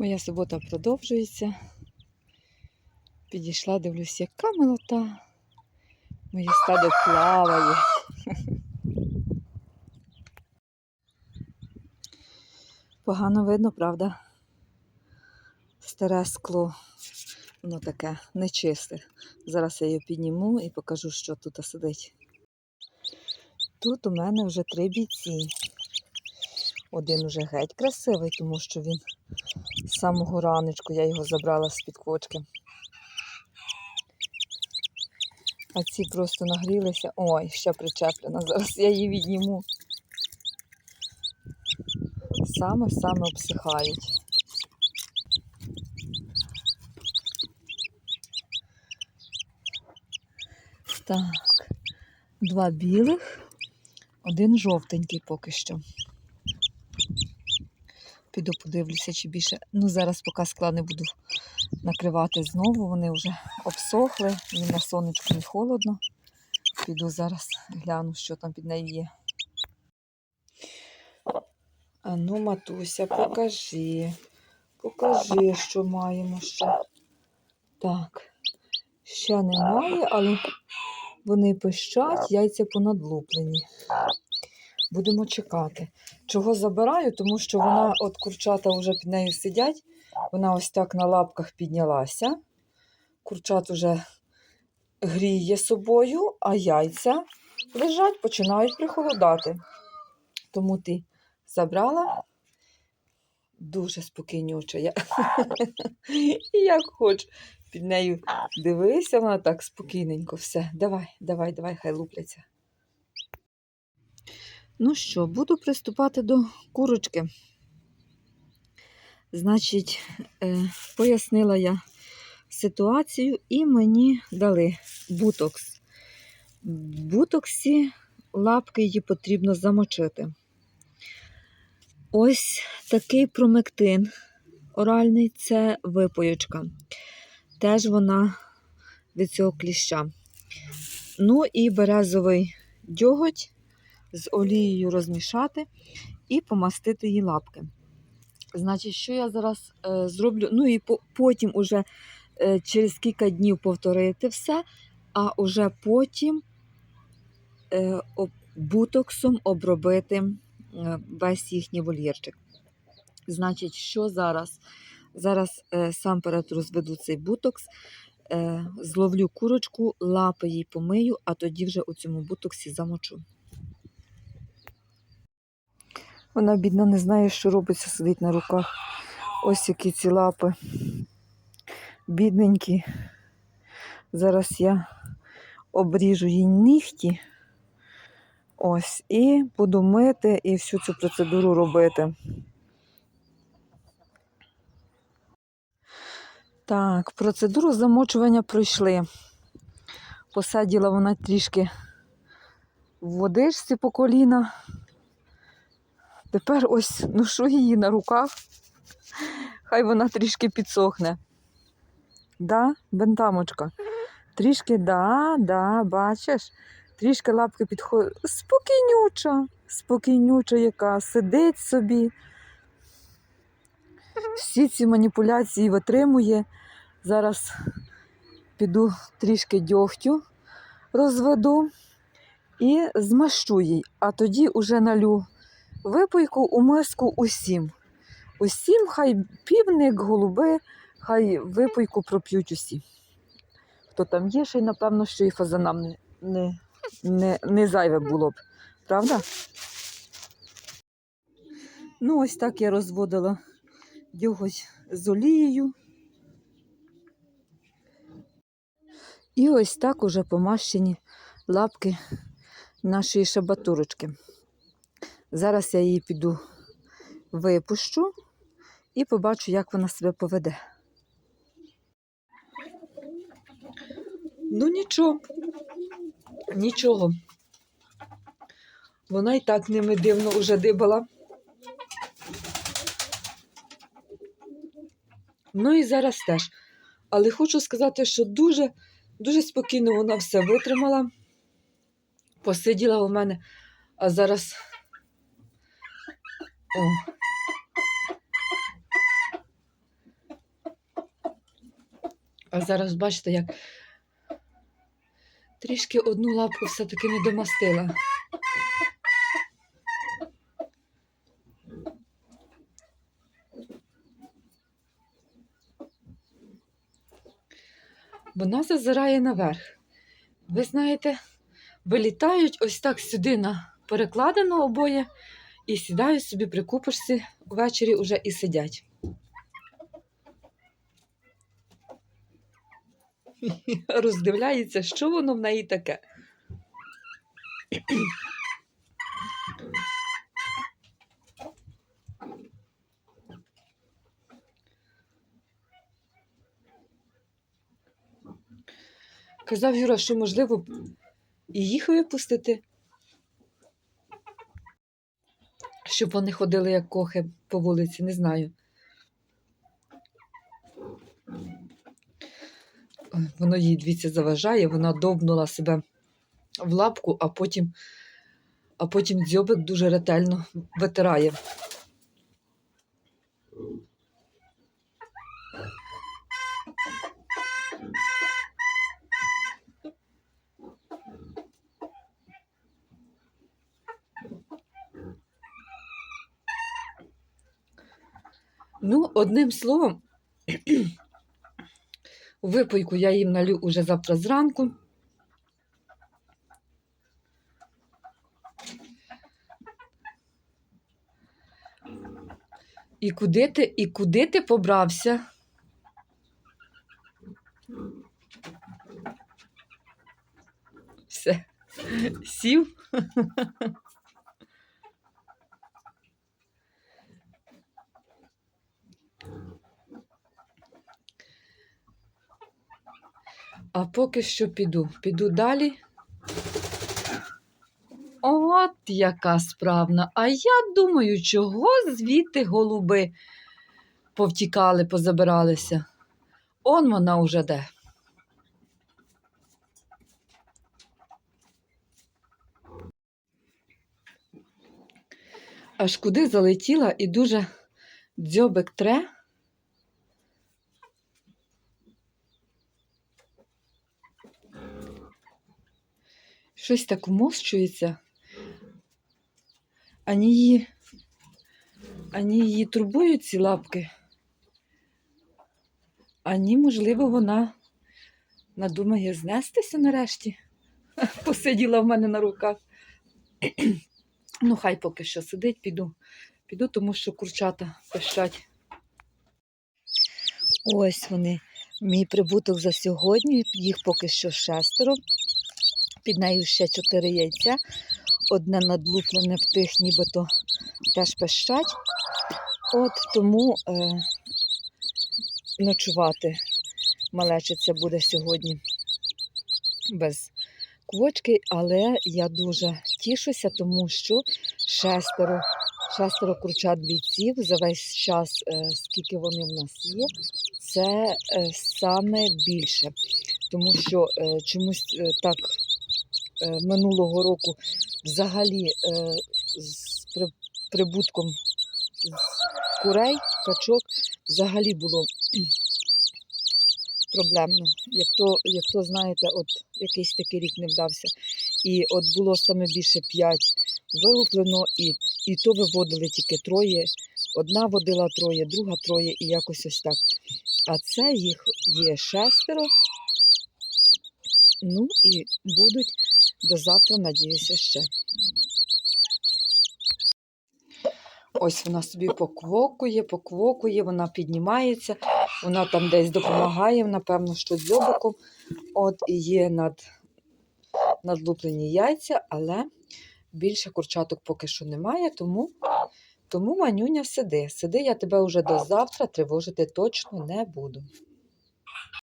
Моя субота продовжується. Підійшла, дивлюсь, яка милота. Моє стадо плаває. Погано видно, правда? Старе скло. Воно таке нечисте. Зараз я його підніму і покажу, що тут сидить. Тут у мене вже три бійці. Один уже геть красивий, тому що він з самого раночку я його забрала з-під кочки. А ці просто нагрілися. Ой, ще причеплена. Зараз я її відніму. Саме-саме обсихають. Так, два білих, один жовтенький поки що. Піду подивлюся, чи більше. Ну, зараз поки скла не буду накривати знову. Вони вже обсохли, і на сонечку не холодно. Піду зараз гляну, що там під нею є. А ну, матуся, покажи. Покажи, що маємо ще. Так, ще немає, але вони пищать, яйця понадлуплені. Будемо чекати. Чого забираю? Тому що вона, от курчата вже під нею сидять, вона ось так на лапках піднялася. Курчат уже гріє собою, а яйця лежать, починають прихолодати. Тому ти забрала дуже спокійнюча. Я... І як хоч під нею дивися, вона так спокійненько. Все, давай, давай, давай, хай лупляться. Ну що, буду приступати до курочки. Значить, е, пояснила я ситуацію і мені дали бутокс. В бутоксі лапки її потрібно замочити. Ось такий промектин оральний це випоючка. Теж вона від цього кліща. Ну і березовий дьоготь з олією розмішати і помастити її лапки. Значить, що я зараз е, зроблю? Ну і по, потім уже е, через кілька днів повторити все, а уже потім е, об, бутоксом обробити е, весь їхній вольєрчик. Значить, що зараз? Зараз е, сам перед розведу цей бутокс, е, зловлю курочку, лапи їй помию, а тоді вже у цьому бутоксі замочу. Вона, бідна, не знає, що робиться, сидить на руках. Ось які ці лапи. Бідненькі. Зараз я обріжу їй нігті. Ось, і буду мити і всю цю процедуру робити. Так, процедуру замочування пройшли. Посадила вона трішки в водичці по коліна. Тепер ось ношу її на руках. Хай вона трішки підсохне. Да, бентамочка? Трішки, да, да, бачиш, трішки лапки підходять. Спокійнюча, спокійнюча яка, сидить собі. Всі ці маніпуляції витримує. Зараз піду трішки дьогтю розведу і змащу їй, а тоді уже налю випийку у миску усім. Усім, хай півник, голуби, хай випийку проп'ють усі. Хто там є, ще й напевно, що і фазанам не, не, не, не зайве було б. Правда? Ну, ось так я розводила дьоготь з олією. І ось так уже помащені лапки нашої шабатурочки. Зараз я її піду випущу і побачу, як вона себе поведе. Ну нічого, нічого. Вона і так ними дивно уже дибала. Ну і зараз теж. Але хочу сказати, що дуже, дуже спокійно вона все витримала, посиділа у мене, а зараз. О. А зараз бачите, як трішки одну лапку все-таки не домастила. Вона зазирає наверх. Ви знаєте, вилітають ось так сюди на перекладину обоє і сідають собі при купочці ввечері уже і сидять. Роздивляється, що воно в неї таке. Казав Юра, що можливо і їх випустити, щоб вони ходили як кохи по вулиці, не знаю. Воно їй дивіться заважає, вона довбнула себе в лапку, а потім, а потім дзьобик дуже ретельно витирає. Ну, одним словом, випойку я їм налю уже завтра зранку. І куди ти, і куди ти побрався? Все, сів. А поки що піду. Піду далі. От яка справна. А я думаю, чого звідти голуби повтікали, позабиралися. Он вона уже де. Аж куди залетіла і дуже дзьобик тре. Щось так вмощується. Ані її, ані її турбують ці лапки. Ані, можливо, вона надумає знестися нарешті. Посиділа в мене на руках. ну, хай поки що сидить, піду. Піду, тому що курчата пищать. Ось вони, мій прибуток за сьогодні. Їх поки що шестеро. Під нею ще чотири яйця. Одне надлуплене в тих, нібито теж пищать. От тому е, ночувати малечиця буде сьогодні без квочки, але я дуже тішуся, тому що шестеро, шестеро курчат бійців за весь час, е, скільки вони в нас є, це е, саме більше. Тому що е, чомусь е, так минулого року взагалі е, з прибутком курей, качок взагалі було проблемно. Як то, як то знаєте, от якийсь такий рік не вдався. І от було саме більше п'ять вилуплено, і, і то виводили тільки троє. Одна водила троє, друга троє і якось ось так. А це їх є шестеро. Ну і будуть до завтра, надіюся, ще. Ось вона собі поквокує, поквокує, вона піднімається, вона там десь допомагає, напевно, що дзьобиком. От і є над, надлуплені яйця, але більше курчаток поки що немає, тому, тому манюня сиди. Сиди, я тебе вже до завтра тривожити точно не буду.